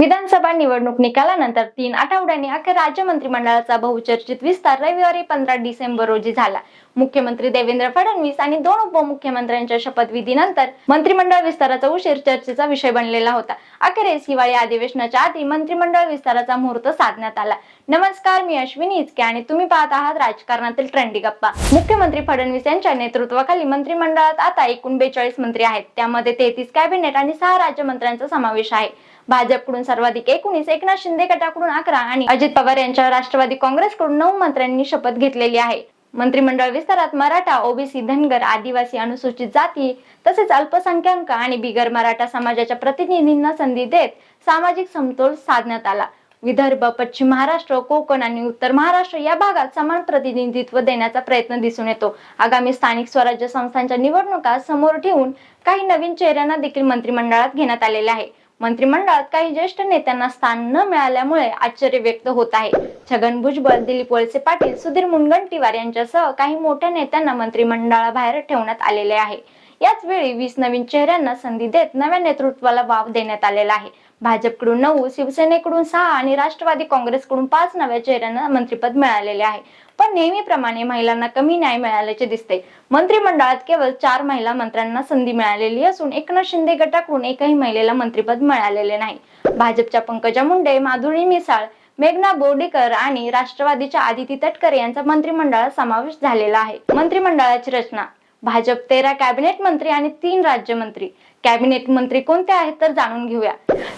विधानसभा निवडणूक निकालानंतर तीन आठवड्यांनी अखेर राज्य मंत्रिमंडळाचा बहुचर्चित विस्तार रविवारी पंधरा डिसेंबर रोजी झाला. मुख्यमंत्री देवेंद्र फडणवीस आणि दोन उपमुख्यमंत्र्यांच्या शपथविधीनंतर मंत्रिमंडळ विस्ताराचा उशीर चर्चेचा विषय बनलेला होता. अखेरीस हिवाळी अधिवेशनाच्या आधी मंत्रिमंडळ विस्ताराचा मुहूर्त साधण्यात आला. नमस्कार मी अश्विनी इचके आणि तुम्ही पाहत आहात राजकारणातील ट्रेंडी गप्पा. मुख्यमंत्री फडणवीस यांच्या नेतृत्वाखाली मंत्रिमंडळात आता एकूण बेचाळीस मंत्री आहेत. त्यामध्ये तेहतीस कॅबिनेट आणि सहा राज्यमंत्र्यांचा समावेश आहे. भाजपकडून सर्वाधिक एकोणीस एकनाथ शिंदे गटाकडून अकरा आणि अजित पवार यांच्या राष्ट्रवादी काँग्रेसकडून नऊ मंत्र्यांनी शपथ घेतलेली आहे. मंत्रिमंडळ विस्तारात मराठा ओबीसी धनगर आदिवासी अनुसूचित जाती तसेच अल्पसंख्याक आणि बिगर मराठा समाजाच्या प्रतिनिधींना संधी देत सामाजिक समतोल साधण्यात आला. विदर्भ पश्चिम महाराष्ट्र कोकण आणि उत्तर महाराष्ट्र या भागात समान प्रतिनिधित्व देण्याचा प्रयत्न दिसून येतो. आगामी स्थानिक स्वराज्य संस्थांच्या निवडणुका समोर ठेवून काही नवीन चेहऱ्यांना देखील मंत्रिमंडळात घेण्यात आलेले आहे. मंत्रिमंडळात काही ज्येष्ठ नेत्यांना स्थान न मिळाल्यामुळे आश्चर्य व्यक्त होत आहे. छगन भुजबळ दिलीप वळसे पाटील सुधीर मुनगंटीवार यांच्यासह काही मोठ्या नेत्यांना मंत्रिमंडळाबाहेर ठेवण्यात आलेले आहे. याच वेळी वीस नवीन चेहऱ्यांना संधी देत नव्या नेतृत्वाला वाव देण्यात आलेला आहे. भाजपकडून नऊ शिवसेनेकडून सहा आणि राष्ट्रवादी काँग्रेसकडून पाच नव्या चेहऱ्यांना मंत्रिपद मिळालेले आहे. पण नेहमीप्रमाणे महिलांना कमी न्याय मिळाल्याचे दिसते. मंत्रिमंडळात केवळ चार महिला मंत्र्यांना संधी मिळालेली असून एकनाथ शिंदे गटाकडून एकही महिलेला मंत्रिपद मिळालेले नाही. भाजपच्या पंकजा मुंडे माधुरी मिसाळ मेघना बोर्डीकर आणि राष्ट्रवादीच्या आदिती तटकरे यांचा मंत्रिमंडळात समावेश झालेला आहे. मंत्रिमंडळाची रचना भाजप तेरा कॅबिनेट मंत्री आणि तीन राज्यमंत्री. कॅबिनेट मंत्री कोणते आहेत तर जाणून घेऊया.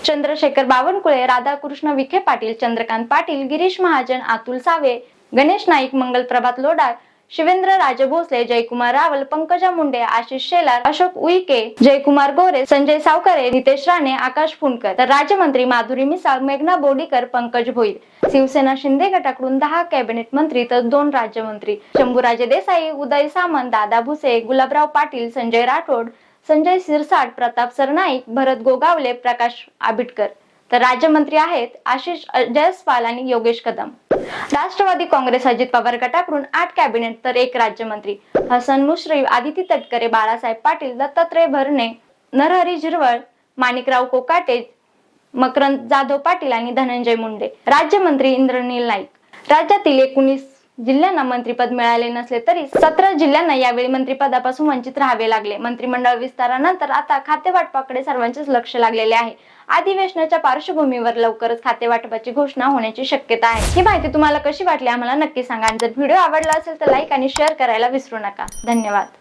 चंद्रशेखर बावनकुळे राधाकृष्ण विखे पाटील चंद्रकांत पाटील गिरीश महाजन अतुल सावे गणेश नाईक मंगल प्रभात लोढा शिवेंद्र राजे भोसले जयकुमार रावल पंकजा मुंडे आशिष शेलार अशोक उईके जयकुमार गोरे संजय सावकारे नितेश राणे आकाश फुंडकर. तर राज्यमंत्री माधुरी मिसाळ मेघना बोर्डीकर पंकज भोईर. शिवसेना शिंदे गटाकडून दहा कॅबिनेट मंत्री तर दोन राज्यमंत्री. शंभूराजे देसाई उदय सामंत दादा भुसे गुलाबराव पाटील संजय राठोड संजय सिरसाट प्रताप सरनाईक भरत गोगावले प्रकाश आबिटकर. तर राज्यमंत्री आहेत आशिष जयस्वाल आणि योगेश कदम. राष्ट्रवादी काँग्रेस अजित पवार गटाकडून आठ कॅबिनेट तर एक राज्यमंत्री. हसन मुश्रीफ आदिती तटकरे बाळासाहेब पाटील दत्तात्रय भरणे नरहरी झिरवळ माणिकराव कोकाटे मकरंद जाधव पाटील आणि धनंजय मुंडे. राज्यमंत्री इंद्रनील नाईक. राज्यातील एकोणीस जिल्ह्यांना मंत्रिपद मिळाले नसले तरी सतरा जिल्ह्यांना यावेळी मंत्रिपदापासून वंचित राहावे लागले. मंत्रिमंडळ विस्तारानंतर आता खातेवाटपाकडे सर्वांचेच लक्ष लागलेले आहे. अधिवेशनाच्या पार्श्वभूमीवर लवकरच खातेवाटपाची घोषणा होण्याची शक्यता आहे. ही माहिती तुम्हाला कशी वाटली? आम्हाला नक्की सांगा. आणि जर व्हिडिओ आवडला असेल तर लाईक आणि शेअर करायला विसरू नका. धन्यवाद.